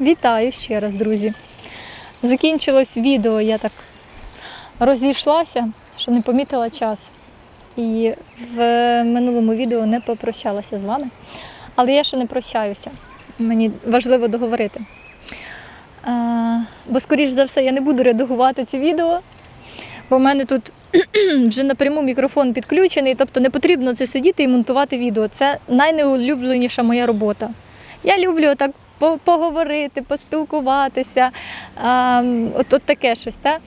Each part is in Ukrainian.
Вітаю ще раз, друзі. Закінчилось відео, я так розійшлася, що не помітила час. І в минулому відео не попрощалася з вами. Але я ще не прощаюся. Мені важливо договорити. А, бо, скоріш за все, я не буду редагувати ці відео, бо в мене тут вже напряму мікрофон підключений, тобто не потрібно це сидіти і монтувати відео. Це найнеулюбленіша моя робота. Я люблю так поговорити, поспілкуватися, от, от таке щось. Та?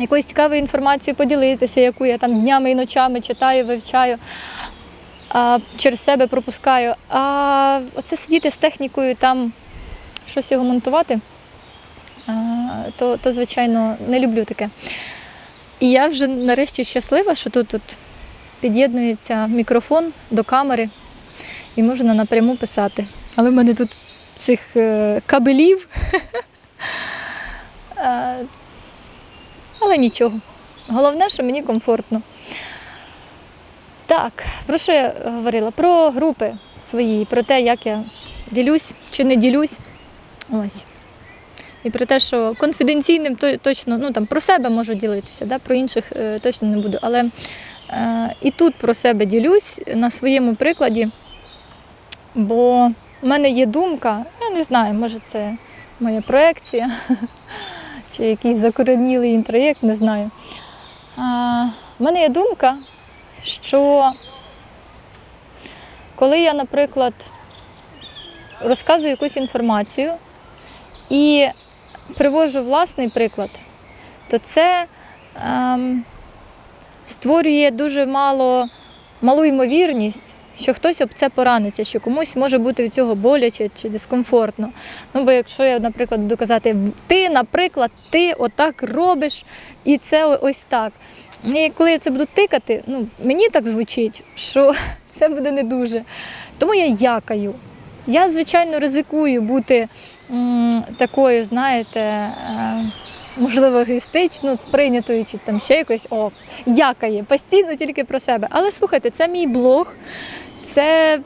Якоюсь цікавою інформацією поділитися, яку я там днями і ночами читаю, вивчаю, а, через себе пропускаю. А оце сидіти з технікою, там щось його монтувати, а, то, то, звичайно, не люблю таке. І я вже нарешті щаслива, що тут, тут під'єднується мікрофон до камери і можна напряму писати. Але в мене тут цих е, кабелів. Е, Але нічого. Головне, що мені комфортно. Так, про що я говорила? Про групи свої, про те, як я ділюсь чи не ділюсь. Ось. І про те, що конфіденційним то- точно, ну там про себе можу ділитися, да? про інших е, точно не буду. Але е, і тут про себе ділюсь на своєму прикладі, бо в мене є думка, я не знаю, може це моя проекція чи якийсь закоренілий інтроєкт, не знаю. В мене є думка, що коли я, наприклад, розказую якусь інформацію і привожу власний приклад, то це ем, створює дуже мало, малу ймовірність, що хтось об це пораниться, що комусь може бути від цього боляче чи дискомфортно. Ну, бо якщо я, наприклад, буду казати, ти, наприклад, ти отак робиш, і це ось так. І коли я це буду тикати, ну, мені так звучить, що це буде не дуже. Тому я якаю. Я, звичайно, ризикую бути м, такою, знаєте, е, можливо, егоїстично сприйнятою, чи там ще якось о, якає, постійно тільки про себе. Але слухайте, це мій блог, це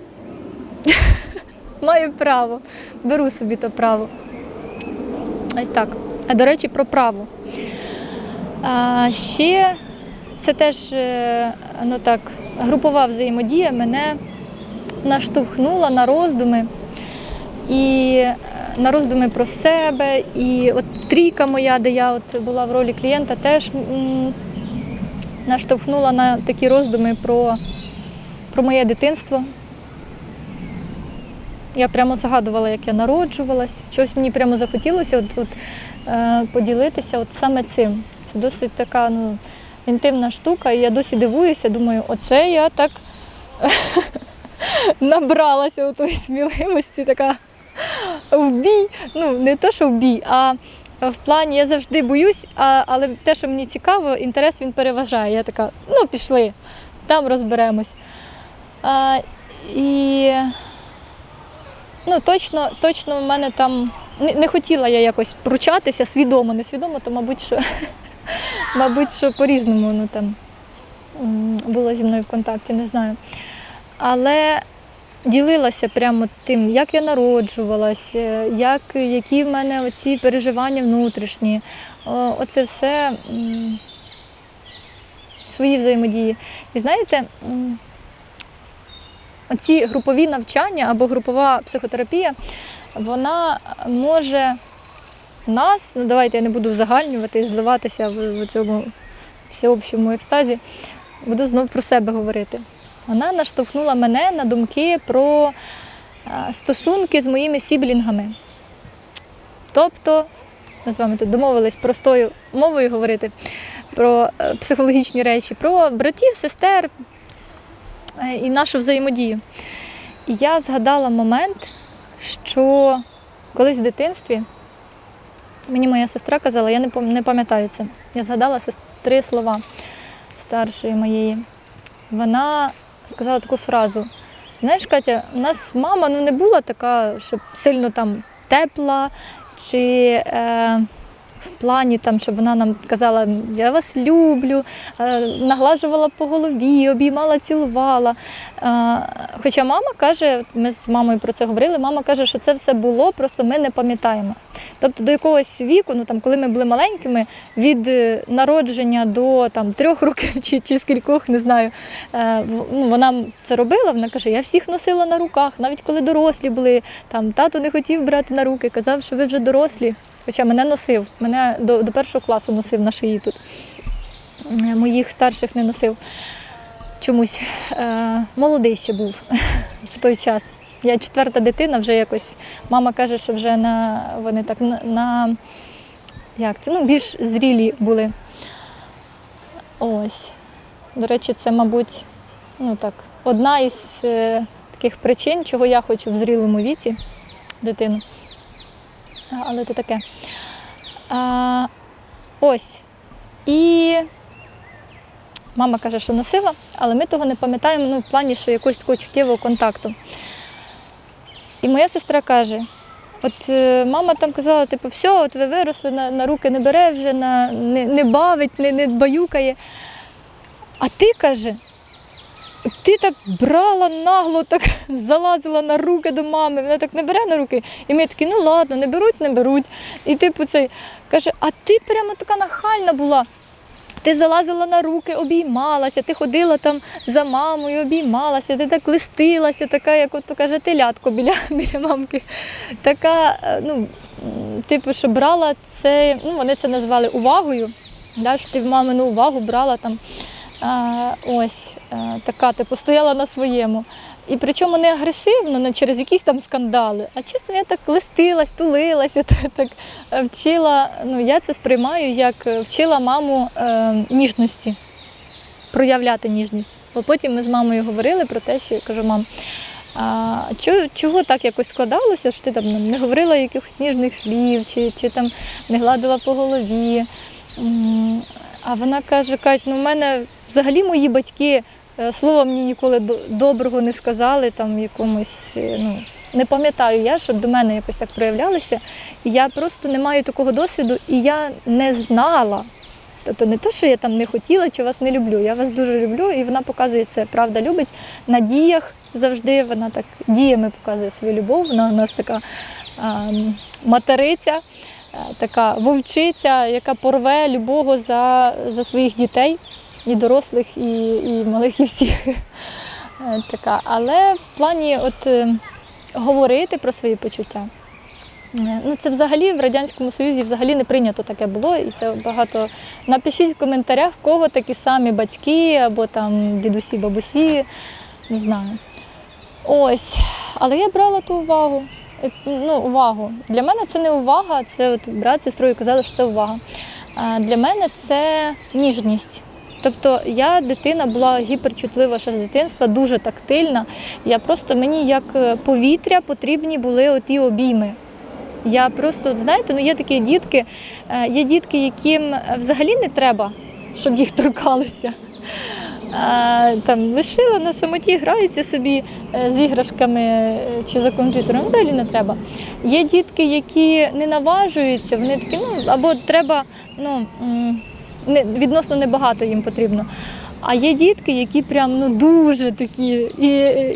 маю право, беру собі то право. Ось так. А до речі, про право. А, ще це теж е, ну так, групова взаємодія мене наштовхнула на роздуми. І е, на роздуми про себе, і от трійка моя, де я от була в ролі клієнта, теж м, наштовхнула на такі роздуми про, про моє дитинство. Я прямо згадувала, як я народжувалась. Щось мені прямо захотілося от, от, е, поділитися от саме цим. Це досить така ну, інтимна штука. І я досі дивуюся, думаю, оце я так набралася у тої сміливості, така в бій. Ну, не те, що в бій, а в плані я завжди боюсь, а, але те, що мені цікаво, інтерес він переважає. Я така, ну, пішли, там розберемось. А, і ну, точно, точно в мене там не, не хотіла я якось пручатися свідомо, несвідомо, то, мабуть, що, мабуть, що по-різному ну, там, було зі мною в контакті, не знаю. Але ділилася прямо тим, як я народжувалась, е, як, які в мене оці переживання внутрішні. О, Оце все свої взаємодії. І знаєте, м, оці групові навчання або групова психотерапія, вона може нас, ну давайте я не буду узагальнювати і зливатися в, в цьому всеобщому екстазі, буду знов про себе говорити. Вона наштовхнула мене на думки про е, стосунки з моїми сіблінгами. Тобто, ми з вами тут домовились простою мовою говорити про е, психологічні речі, про братів, сестер і нашу взаємодію. І я згадала момент, що колись в дитинстві мені моя сестра казала, я не пам'ятаю це. Я згадала три слова старшої моєї. Вона сказала таку фразу. Знаєш, Катя, у нас мама ну, не була така, щоб сильно там тепла чи е, в плані, там, щоб вона нам казала, я вас люблю, е, наглажувала по голові, обіймала, цілувала. Е, Хоча мама каже, ми з мамою про це говорили, мама каже, що це все було, просто ми не пам'ятаємо. Тобто до якогось віку, ну там, коли ми були маленькими, від е, народження до там, трьох років чи, чи скількох, не знаю, ну, вона це робила, вона каже, я всіх носила на руках, навіть коли дорослі були, там тато не хотів брати на руки, казав, що ви вже дорослі. Хоча мене носив, мене до, до першого класу носив на шиї тут. Е, Моїх старших не носив. Чомусь е, молодий ще був в той час. Я четверта дитина, вже якось мама каже, що вже на вони так на, як це, ну, більш зрілі були. Ось. До речі, це, мабуть, ну так, одна із е, таких причин, чого я хочу в зрілому віці дитину. Але то таке. А, ось. І мама каже, що носила, але ми того не пам'ятаємо ну, в плані, що якогось такого чуттєвого контакту. І моя сестра каже: от е, мама там казала, типу, все, от ви виросли, на, на руки не бере вже, на, не, не бавить, не, не баюкає. А ти каже, ти так брала нагло, так залазила на руки до мами, вона так не бере на руки. І ми такі, ну ладно, не беруть, не беруть. І типу цей каже, а ти прямо така нахальна була. Ти залазила на руки, обіймалася, ти ходила там за мамою, обіймалася, ти так листилася, така, як от каже, телятко біля, біля мамки. Така, е, ну, типу, що брала це, ну, вони це назвали увагою, да, що ти в мамину увагу брала там. Ось е, така, типу, стояла на своєму. І причому не агресивно, не через якісь там скандали, а чисто я так листилась, тулилася, так, так е, вчила. Ну, я це сприймаю як е, вчила маму е, ніжності, проявляти ніжність. Бо потім ми з мамою говорили про те, що я кажу, мам, а чого, чого так якось складалося, що ти там не говорила якихось ніжних слів, чи, чи там не гладила по голові. А вона каже, Кать, ну в мене взагалі мої батьки е, слова мені ніколи доброго не сказали, там якомусь, е, ну, не пам'ятаю я, щоб до мене якось так проявлялися. Я просто не маю такого досвіду, і я не знала. Тобто не то, що я там не хотіла чи вас не люблю. Я вас дуже люблю, і вона показує це, правда, любить на діях завжди. Вона так діями показує свою любов. Вона у нас така а, материця, така вовчиця, яка порве любого за, за своїх дітей, і дорослих, і, і малих, і всіх. Е, Така. Але в плані от, е, говорити про свої почуття. Е, Ну, це взагалі в Радянському Союзі взагалі не прийнято таке було. І це багато. Напишіть в коментарях, в кого такі самі батьки або там дідусі, бабусі. Не знаю. Ось. Але я брала ту увагу. Е, Ну, увагу. Для мене це не увага, це от брат сестрою казали, що це увага. Для мене це ніжність. Тобто я дитина була гіперчутлива ще з дитинства, дуже тактильна. Я просто мені як е, повітря потрібні були оті обійми. Я просто, знаєте, ну є такі дітки, е, є дітки, яким взагалі не треба, щоб їх торкалися. А, Там лишила на самоті, граються собі е, з іграшками е, чи за комп'ютером, взагалі не треба. Є дітки, які не наважуються, вони такі, ну або треба, ну не, відносно небагато їм потрібно. А є дітки, які прям ну дуже такі і,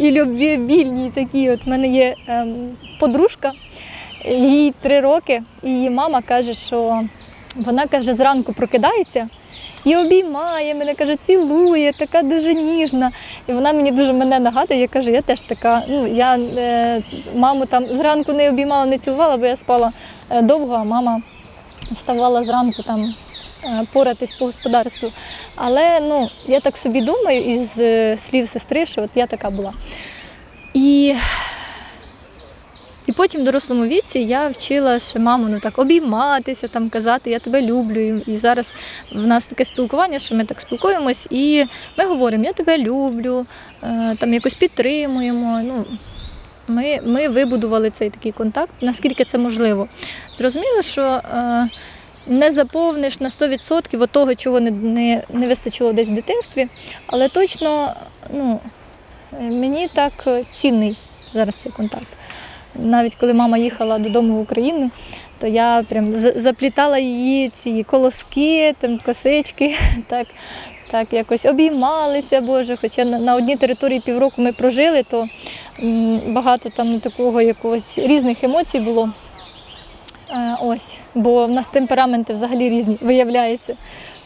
і любвіобільні, і такі. От в мене є ем, подружка, їй три роки, і її мама каже, що вона каже, зранку прокидається і обіймає мене, каже, цілує, така дуже ніжна. І вона мені дуже мене нагадує. Я кажу, я теж така. Ну я е, маму там зранку не обіймала, не цілувала, бо я спала е, довго, а мама вставала зранку там. е, Поратись по господарству. Але ну, я так собі думаю із е, слів сестри, що от я така була. І і потім в дорослому віці я вчила ще маму ну, так, обійматися, там, казати Я тебе люблю. І- зараз в нас таке спілкування, що ми так спілкуємось, і ми говоримо Я тебе люблю, е, там якось підтримуємо. Ну, ми, ми вибудували цей такий контакт, наскільки це можливо. Зрозуміло, що е, не заповниш на 100% от того, чого не, не, не вистачило десь в дитинстві, але точно ну, е, мені так цінний зараз цей контакт. Навіть коли мама їхала додому в Україну, то я прям за- заплітала її ці колоски, там косички, так, так якось обіймалися, Боже. Хоча на, на одній території півроку ми прожили, то м, багато там такого якогось різних емоцій було. Е, ось, бо в нас темпераменти взагалі різні, виявляється.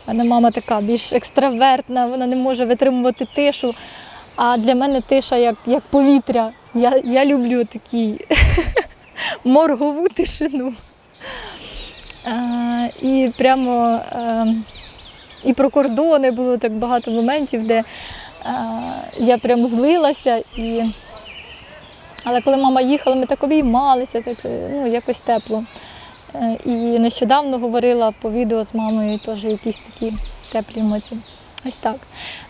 Мене мама така більш екстравертна, вона не може витримувати тишу. А для мене тиша як, як повітря. Я, я люблю такі моргову тишину. Е, і прямо е, і про кордони було так багато моментів, де е, я прям злилася. І... Але коли мама їхала, ми так обіймалися, так, ну, якось тепло. Е, І нещодавно говорила по відео з мамою теж якісь такі теплі емоції. Ось так.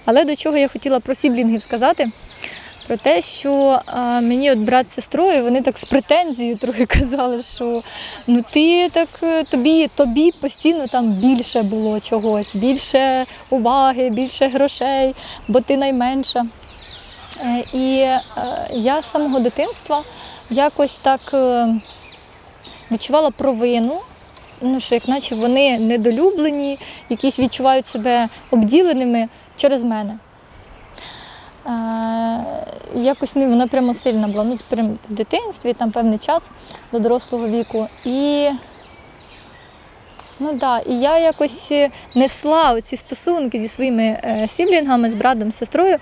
Але до чого я хотіла про сіблінгів сказати? Про те, що мені от брат з сестрою, вони так з претензією трохи казали, що ну ти так е, тобі, тобі постійно там більше було чогось, більше уваги, більше грошей, бо ти найменша. Е, І е, я з самого дитинства якось так відчувала провину, ну, що як наче вони недолюблені, якісь відчувають себе обділеними через мене. Е, якось ну, вона прямо сильна була. Ну, прям в дитинстві, там певний час до дорослого віку. І, ну, да, і я якось е, несла ці стосунки зі своїми е, сіблінгами, з братом, з сестрою,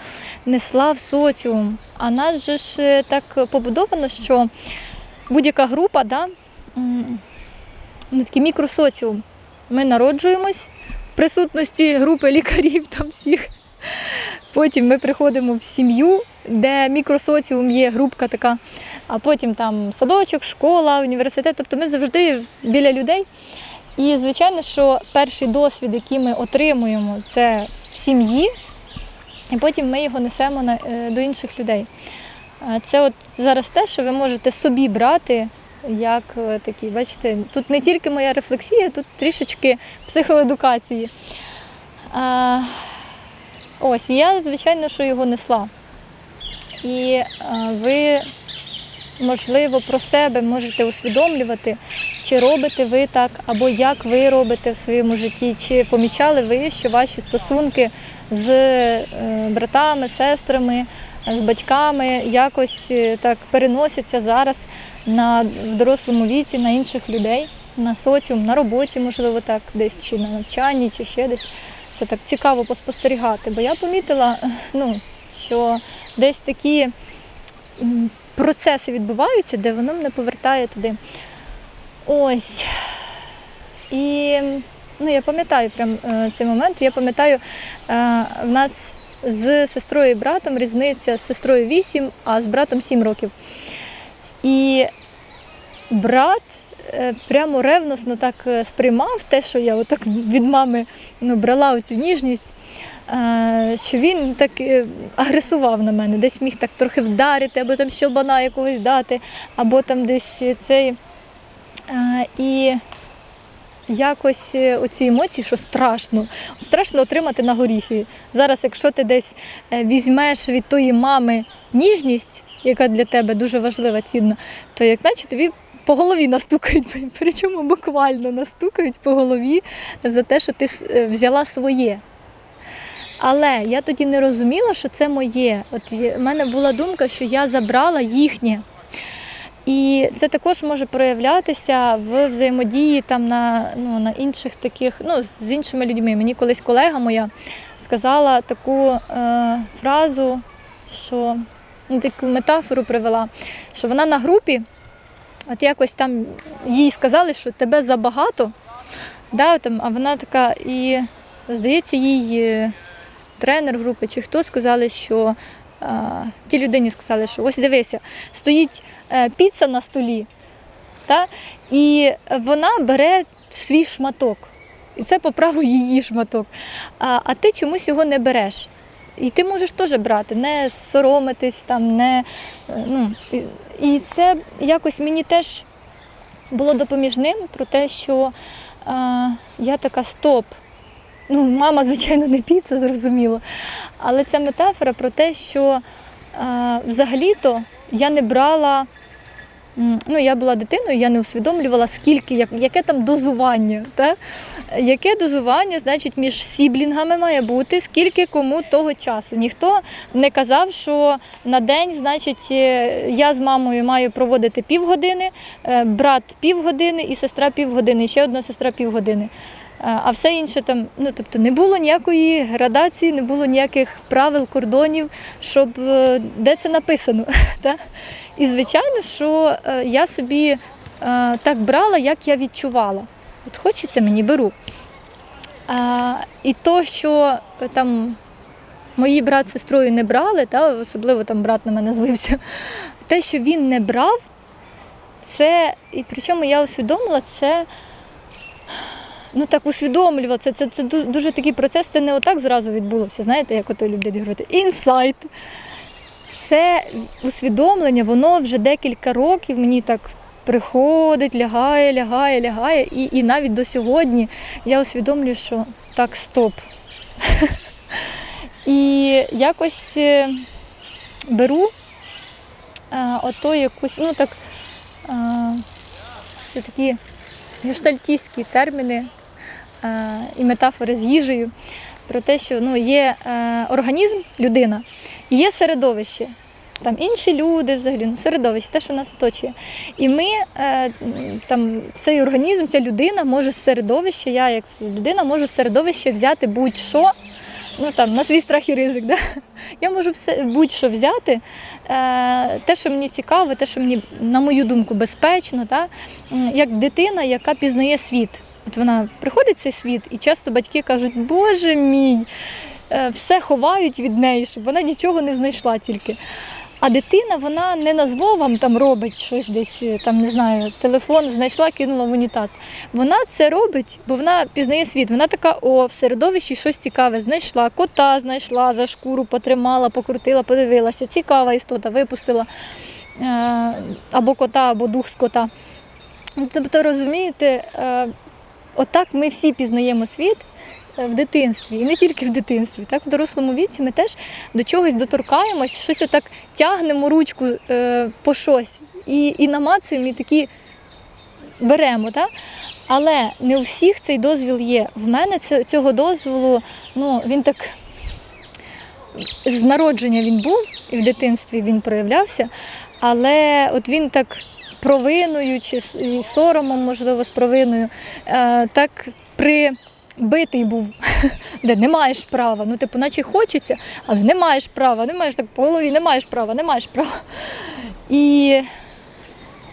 несла в соціум. А нас же ж так побудовано, що будь-яка група, да, ну, такий мікросоціум. Ми народжуємось в присутності групи лікарів там всіх. Потім ми приходимо в сім'ю, де мікросоціум є групка така, а потім там садочок, школа, університет. Тобто ми завжди біля людей. І звичайно, що перший досвід, який ми отримуємо, це в сім'ї, і потім ми його несемо е, до інших людей. Це от зараз те, що ви можете собі брати. Як е, такі, бачите, тут не тільки моя рефлексія, тут трішечки психоедукації. Ось, я, звичайно, що його несла. І ви, можливо, про себе можете усвідомлювати, чи робите ви так, або як ви робите в своєму житті, чи помічали ви, що ваші стосунки з е, братами, сестрами, з батьками якось е, так переносяться зараз на в дорослому віці на інших людей, на соціум, на роботі, можливо, так, десь чи на навчанні, чи ще десь. Це так цікаво поспостерігати. Бо я помітила, ну, що десь такі процеси відбуваються, де воно мене повертає туди. Ось. І ну, я пам'ятаю прям е, цей момент. Я пам'ятаю, е, в нас з сестрою і братом різниця з сестрою 8, а з братом 7 років. І брат прямо ревносно так е, сприймав те, що я отак від мами ну, брала оцю ніжність, е, що він так е, агресував на мене, десь міг так трохи вдарити, або там щелбана якогось дати, або там десь цей. Е, І якось е, оці емоції, що страшно. Страшно отримати на горіхи. Зараз, якщо ти десь е, візьмеш від тої мами ніжність, яка для тебе дуже важлива, цінна, то як наче тобі по голові настукають, причому буквально настукають по голові за те, що ти е, взяла своє. Але я тоді не розуміла, що це моє. От в мене була думка, що я забрала їхнє. І це також може проявлятися в взаємодії там на, ну, на інших таких, ну, з іншими людьми. Мені колись колега моя сказала таку е, фразу, що ну, таку метафору привела, що вона на групі, от якось там їй сказали, що тебе забагато, да, там, а вона така, і здається, їй е, тренер групи чи хто сказали, що а, тій людині сказали, що ось дивися, стоїть е, піца на столі, та, і вона бере свій шматок. І це по праву її шматок. А, а ти чомусь його не береш. І ти можеш теж брати, не соромитись, там, не, е, ну, і, це якось мені теж було допоміжним про те, що е, я така стоп. Ну, мама, звичайно, не піца, зрозуміло. Але ця метафора про те, що е, взагалі-то я не брала ну, я була дитиною, я не усвідомлювала, скільки, як, яке там дозування. Та? Яке дозування, значить, між сіблінгами має бути, скільки кому того часу. Ніхто не казав, що на день, значить, е, я з мамою маю проводити півгодини, е, брат півгодини і сестра півгодини, ще одна сестра півгодини. Е, А все інше там, ну тобто не було ніякої градації, не було ніяких правил, кордонів, щоб е, де це написано. Та? І звичайно, що е, я собі так брала, як я відчувала. От хочеться мені беру. А, і то, що там мої брат з сестрою не брали, та, особливо там брат на мене злився, те, що він не брав, це, і причому я усвідомила, це ну так усвідомлювала. Це, це, дуже такий процес, це не отак зразу відбулося. Знаєте, як ото люблять говорити, інсайт. Це усвідомлення, воно вже декілька років мені так приходить, лягає, лягає, лягає. І, і навіть до сьогодні я усвідомлюю, що так, стоп. І якось е, беру е, ото якусь, ну так, е, це такі гештальтістські терміни і метафори з їжею про те, що ну, є е, організм, людина, і є середовище. Там інші люди, взагалі, ну, середовище, те, що нас оточує. І ми, е, там, цей організм, ця людина може з середовища, я як людина можу з середовища взяти будь-що, ну там на свій страх і ризик. Да? Я можу все будь-що взяти, е, те, що мені цікаво, те, що мені, на мою думку, безпечно? М, як дитина, яка пізнає світ. От вона приходить в цей світ, і часто батьки кажуть, Боже мій, е, все ховають від неї, щоб вона нічого не знайшла тільки. А дитина, вона не на зло вам там робить щось десь, е, там не знаю, телефон знайшла, кинула в унітаз. Вона це робить, бо вона пізнає світ. Вона така, о, в середовищі щось цікаве знайшла, кота знайшла, за шкуру потримала, покрутила, подивилася. Цікава істота, випустила е, або кота, або дух з кота. Тобто, розумієте, отак ми всі пізнаємо світ е, в дитинстві, і не тільки в дитинстві. Так, в дорослому віці ми теж до чогось доторкаємось, щось отак тягнемо ручку е, по щось і, і намацуємо, і такі беремо. Так? Але не у всіх цей дозвіл є. В мене цього дозволу, ну, він так з народження він був, і в дитинстві він проявлявся, але от він так провиною чи соромом, можливо, з провиною, е, так прибитий був, де не маєш права. Ну, типу, наче хочеться, але не маєш права, не маєш так по голові, не маєш права, не маєш права. І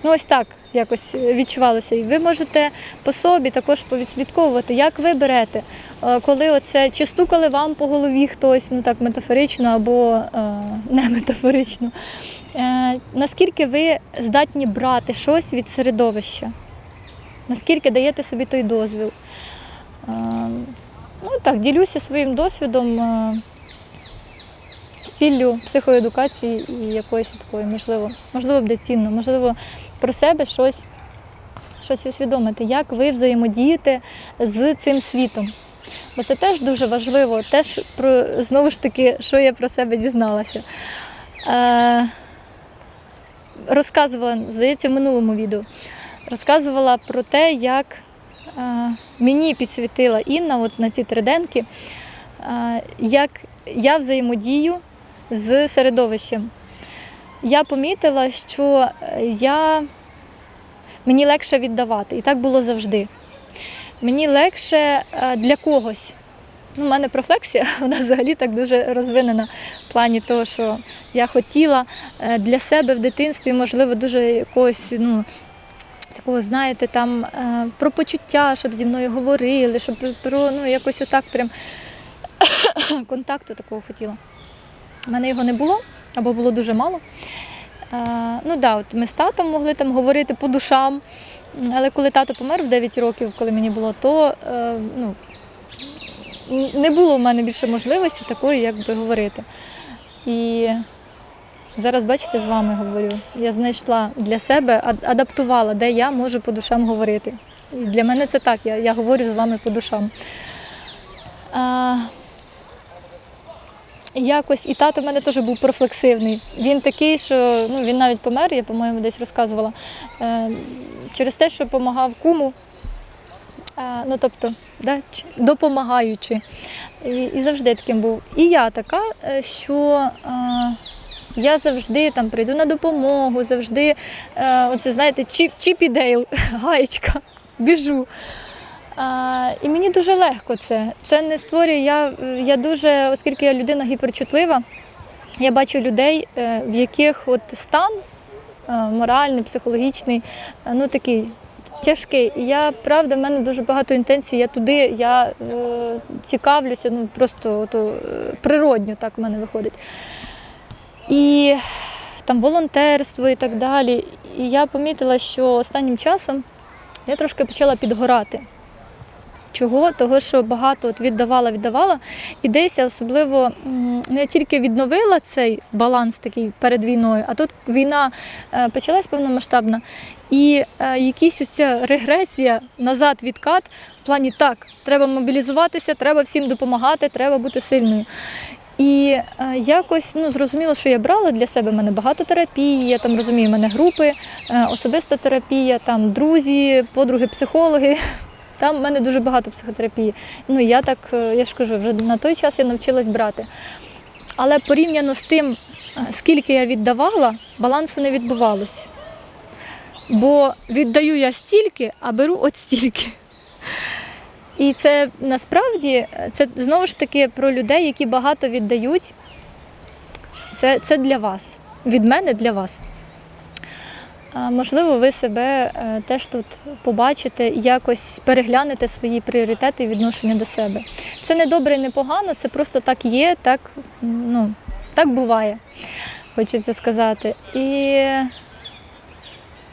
ну, ось так якось відчувалося. І ви можете по собі також повідслідковувати, як ви берете, Е, коли оце чи стукали вам по голові хтось, ну так метафорично або е, не метафорично. Е, наскільки ви здатні брати щось від середовища? Наскільки даєте собі той дозвіл? Е, ну так, ділюся своїм досвідом е, з ціллю психоедукації і якоїсь такої, можливо, можливо, буде цінно, можливо, про себе щось, щось усвідомити, як ви взаємодієте з цим світом. Бо це теж дуже важливо, теж про знову ж таки, що я про себе дізналася. Е, розказувала, здається, в минулому відео. Розказувала про те, як е, мені підсвітила Інна от на ці триденки, е, як я взаємодію з середовищем. Я помітила, що е, я, мені легше віддавати, і так було завжди. Мені легше для когось. Ну, у мене профлексія, вона взагалі так дуже розвинена в плані того, що я хотіла е, для себе в дитинстві, можливо, дуже якогось, ну, такого, знаєте, там е, про почуття, щоб зі мною говорили, щоб про ну, якось отак прям контакту такого хотіла. У мене його не було або було дуже мало. Е, ну да, от ми з татом могли там говорити по душам, але коли тато помер в 9 років, коли мені було, то ну, не було в мене більше можливості такої, як би говорити. І зараз, бачите, з вами говорю. Я знайшла для себе, ад- адаптувала, де я можу по душам говорити. І для мене це так, я, я говорю з вами по душам. А, якось і тато в мене теж був профлексивний. Він такий, що ну, він навіть помер, я, по-моєму, десь розказувала. Е, через те, що допомагав куму. Ну, тобто, да, допомагаючи. І, і завжди таким був. І я така, е, що е, я завжди там прийду на допомогу, завжди, е, оце, знаєте, чіп, чіп і дейл, гаєчка, біжу. А, і мені дуже легко це. Це не створює. Я, я дуже, оскільки я людина гіперчутлива, я бачу людей, в яких от стан моральний, психологічний, ну такий тяжкий. І я правда, в мене дуже багато інтенцій. Я туди, я е, цікавлюся, ну просто от, е, природньо так в мене виходить. І там волонтерство і так далі. І я помітила, що останнім часом я трошки почала підгорати. Чого? Того, що багато от віддавала, віддавала. І десь я особливо м, ну, тільки відновила цей баланс такий перед війною, а тут війна е, почалась повномасштабна. І е, якась оця регресія назад відкат в плані так, треба мобілізуватися, треба всім допомагати, треба бути сильною. І е, якось ну, зрозуміло, що я брала для себе в мене багато терапії, я там розумію, в мене групи, особиста терапія, там друзі, подруги, психологи. Там в мене дуже багато психотерапії. Ну я так, е, я ж кажу, вже на той час я навчилась брати. Але порівняно з тим, е, скільки я віддавала, балансу не відбувалось. Бо віддаю я стільки, а беру от стільки. І це насправді е, це знову ж таки про людей, які багато віддають. Це, це для вас. Від мене для вас. Можливо, ви себе е, теж тут побачите, якось переглянете свої пріоритети і відношення до себе. Це не добре і не погано, це просто так є, так, ну, так буває, хочеться сказати. І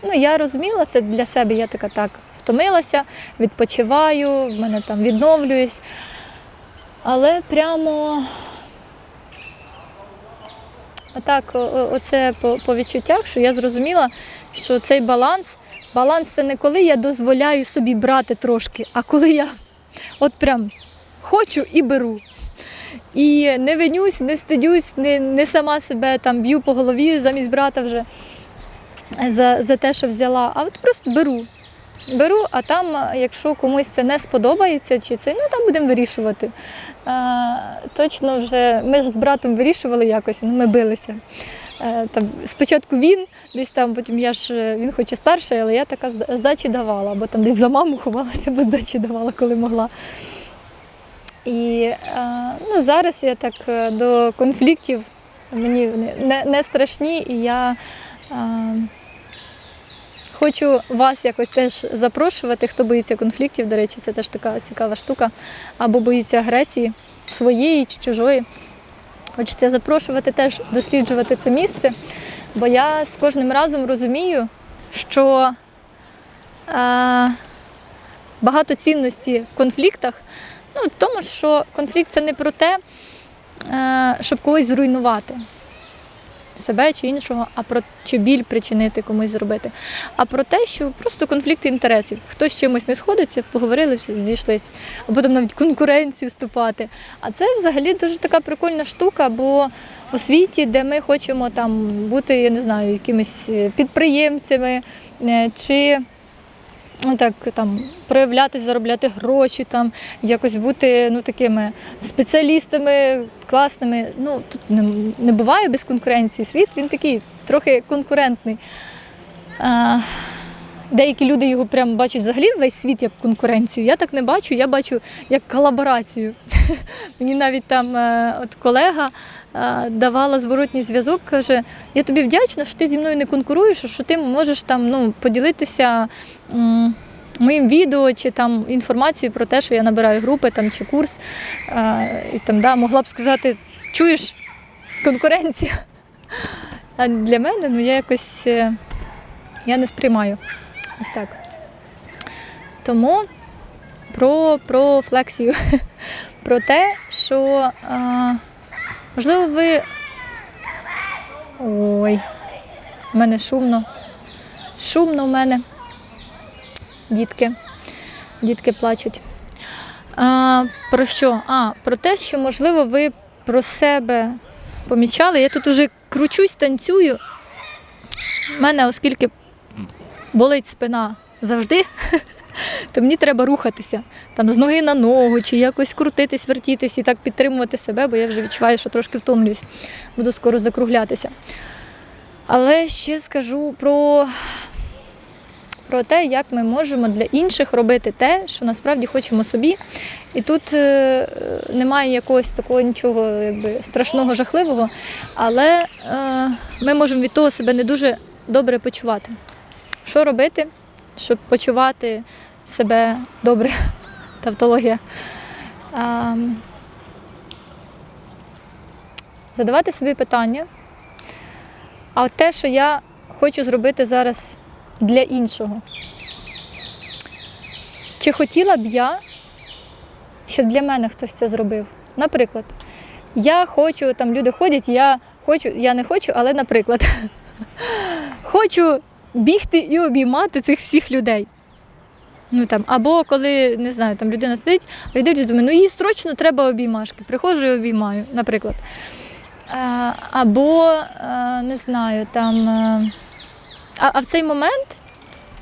ну, я розуміла це для себе, я така так втомилася, відпочиваю, в мене там відновлююсь. Але прямо о- оце по, по відчуттях, що я зрозуміла, що цей баланс, баланс це не коли я дозволяю собі брати трошки, а коли я от прям хочу і беру. І не винюсь, не стидюсь, не, не сама себе там б'ю по голові замість брата вже за, за те, що взяла, а от просто беру. Беру, а там, якщо комусь це не сподобається, чи це, ну там будемо вирішувати. А, точно вже ми ж з братом вирішували якось, ну ми билися. Е, Там, спочатку він, десь там, потім я ж е, він хоч і старший, але я така здачі давала, або там десь за маму ховалася, бо здачі давала, коли могла. І е, ну, зараз я так до конфліктів мені не, не страшні, і я е, хочу вас якось теж запрошувати, хто боїться конфліктів, до речі, це теж така цікава штука, або боїться агресії своєї чи чужої. Хочеться запрошувати теж досліджувати це місце, бо я з кожним разом розумію, що е, багато цінності в конфліктах. Ну, в тому, що конфлікт це не про те, е, щоб когось зруйнувати себе чи іншого, а про чи біль причинити комусь зробити. А про те, що просто конфлікт інтересів. Хтось чимось не сходиться, поговорили, зійшлись, або там навіть конкуренцію вступати. А це взагалі дуже така прикольна штука, бо у світі, де ми хочемо там бути, я не знаю, якимись е, підприємцями е, чи ну, так, там, проявлятися, заробляти гроші, там, якось бути ну, такими спеціалістами класними. Ну, тут не, не буває без конкуренції. Світ він такий трохи конкурентний. А, деякі люди його прямо бачать взагалі весь світ як конкуренцію. Я так не бачу, я бачу як колаборацію. Мені навіть там е, от колега е, давала зворотній зв'язок, каже: я тобі вдячна, що ти зі мною не конкуруєш, а що ти можеш там ну, поділитися. Моїм відео чи там інформацією про те, що я набираю групи там, чи курс, е, і там да, могла б сказати, чуєш, конкуренція. А для мене ну, я якось я не сприймаю. Ось так. Тому про, про флексію, про те, що е, можливо ви. Ой, в мене шумно. Шумно в мене. Дітки. Дітки плачуть. А, про що? А, про те, що, можливо, ви про себе помічали. Я тут уже кручусь, танцюю. У мене, оскільки болить спина завжди, то мені треба рухатися там з ноги на ногу, чи якось крутитись, вертітись і так підтримувати себе, бо я вже відчуваю, що трошки втомлююсь, буду скоро закруглятися. Але ще скажу про, про те, як ми можемо для інших робити те, що насправді хочемо собі. І тут е, немає якогось такого нічого якби, страшного, жахливого, але е, ми можемо від того себе не дуже добре почувати. Що робити, щоб почувати себе добре? Тавтологія. А, задавати собі питання. А те, що я хочу зробити зараз для іншого. Чи хотіла б я, щоб для мене хтось це зробив? Наприклад, я хочу, там люди ходять, я хочу, я не хочу, але, наприклад, хочу бігти і обіймати цих всіх людей. Ну там, або коли не знаю, там людина сидить, а я дивлюсь, думаю, ну їй срочно треба обіймашки. Приходжу і обіймаю, наприклад. Е, Або е, не знаю, там. е, А, а в цей момент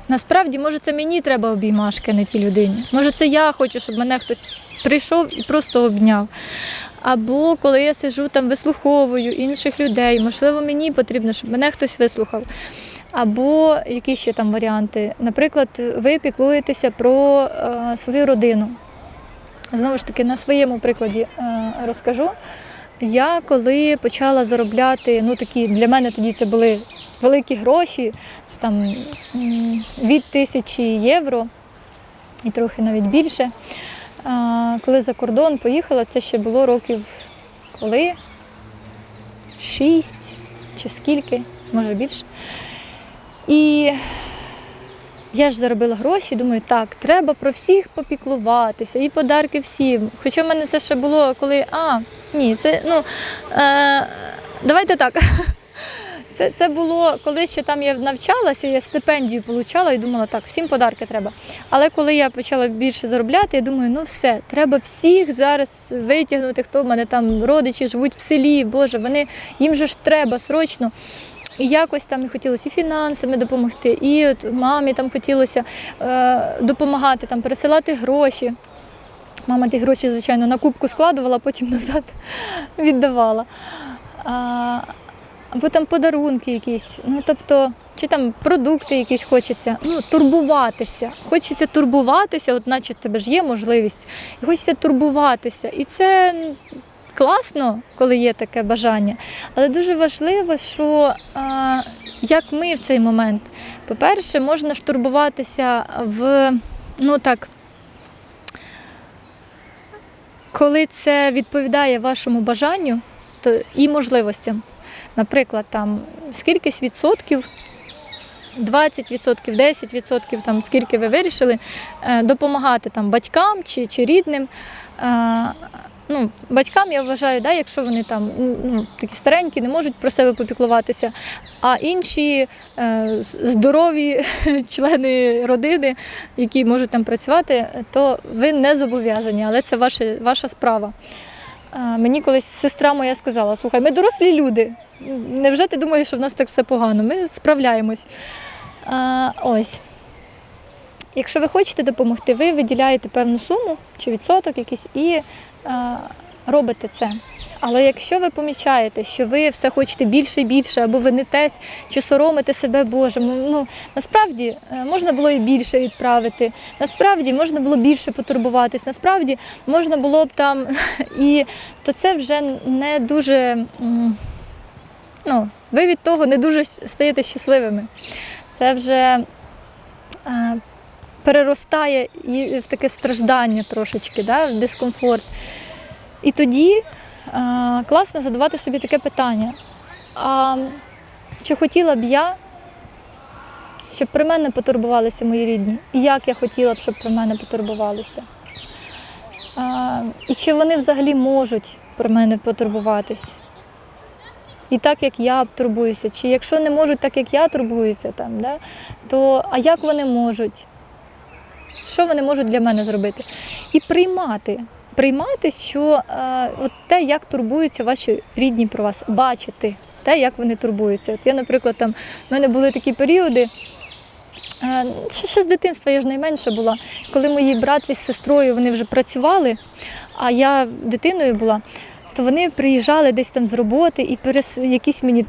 насправді може це мені треба обіймашки, не тій людині. Може, це я хочу, щоб мене хтось прийшов і просто обняв. Або коли я сижу там, вислуховую інших людей, можливо, мені потрібно, щоб мене хтось вислухав. Або які ще там варіанти. Наприклад, ви піклуєтеся про е, свою родину. Знову ж таки, на своєму прикладі е, розкажу. Я коли почала заробляти, ну такі для мене тоді це були великі гроші, це там від тисячі євро і трохи навіть більше. Коли за кордон поїхала, це ще було років коли? Шість чи скільки, може більше. І я ж заробила гроші, думаю, так, треба про всіх попіклуватися і подарки всім. Хоча в мене це ще було, коли. А, ні, це ну е, давайте так. Це, це було, коли ще там я навчалася, я стипендію отримала і думала, так, всім подарки треба. Але коли я почала більше заробляти, я думаю, ну все, треба всіх зараз витягнути, хто в мене там родичі живуть в селі, Боже, вони їм же ж треба срочно. І якось там і хотілося і фінансами допомогти, і от мамі там хотілося е, допомагати, там пересилати гроші. Мама ті гроші, звичайно, на кубку складувала, а потім назад віддавала. А, або там подарунки якісь, ну тобто, чи там продукти якісь хочеться. Ну, турбуватися. Хочеться турбуватися, от наче в тебе ж є можливість, і хочеться турбуватися. І це класно, коли є таке бажання. Але дуже важливо, що а, як ми в цей момент. По-перше, можна ж турбуватися в ну так. Коли це відповідає вашому бажанню то і можливостям. Наприклад, там скількись відсотків, 20%, 10%, там, скільки ви вирішили, е, допомагати там, батькам чи, чи рідним. Ну, батькам я вважаю, да, якщо вони там ну, такі старенькі, не можуть про себе попіклуватися, а інші е, здорові члени родини, які можуть там працювати, то ви не зобов'язані, але це ваша, ваша справа. Е, Мені колись сестра моя сказала: слухай, ми дорослі люди. Невже ти думаєш, що в нас так все погано? Ми справляємось. Е, Ось. Якщо ви хочете допомогти, ви виділяєте певну суму чи відсоток якийсь і робите це. Але якщо ви помічаєте, що ви все хочете більше і більше, або ви не тесь, чи соромите себе Боже, ну насправді е, можна було і більше відправити, насправді можна було більше потурбуватись, насправді можна було б там і то це вже не дуже. Ну, ви від того не дуже стаєте щасливими. Це вже е, переростає в таке страждання трошечки, да, в дискомфорт. І тоді е, класно задавати собі таке питання. А чи хотіла б я, щоб про мене потурбувалися мої рідні? І як я хотіла б, щоб про мене потурбувалися? А, і чи вони взагалі можуть про мене потурбуватись? І так, як я турбуюся, чи якщо не можуть так, як я турбуюся, там, да, то а як вони можуть? Що вони можуть для мене зробити? І приймати, сприймати, що е, от те, як турбуються ваші рідні про вас, бачити те, як вони турбуються. От я, наприклад, там в мене були такі періоди. е, Ще, ще з дитинства я ж найменша була, коли мої брат із сестрою вони вже працювали, а я дитиною була, то вони приїжджали десь там з роботи і перес... якісь мені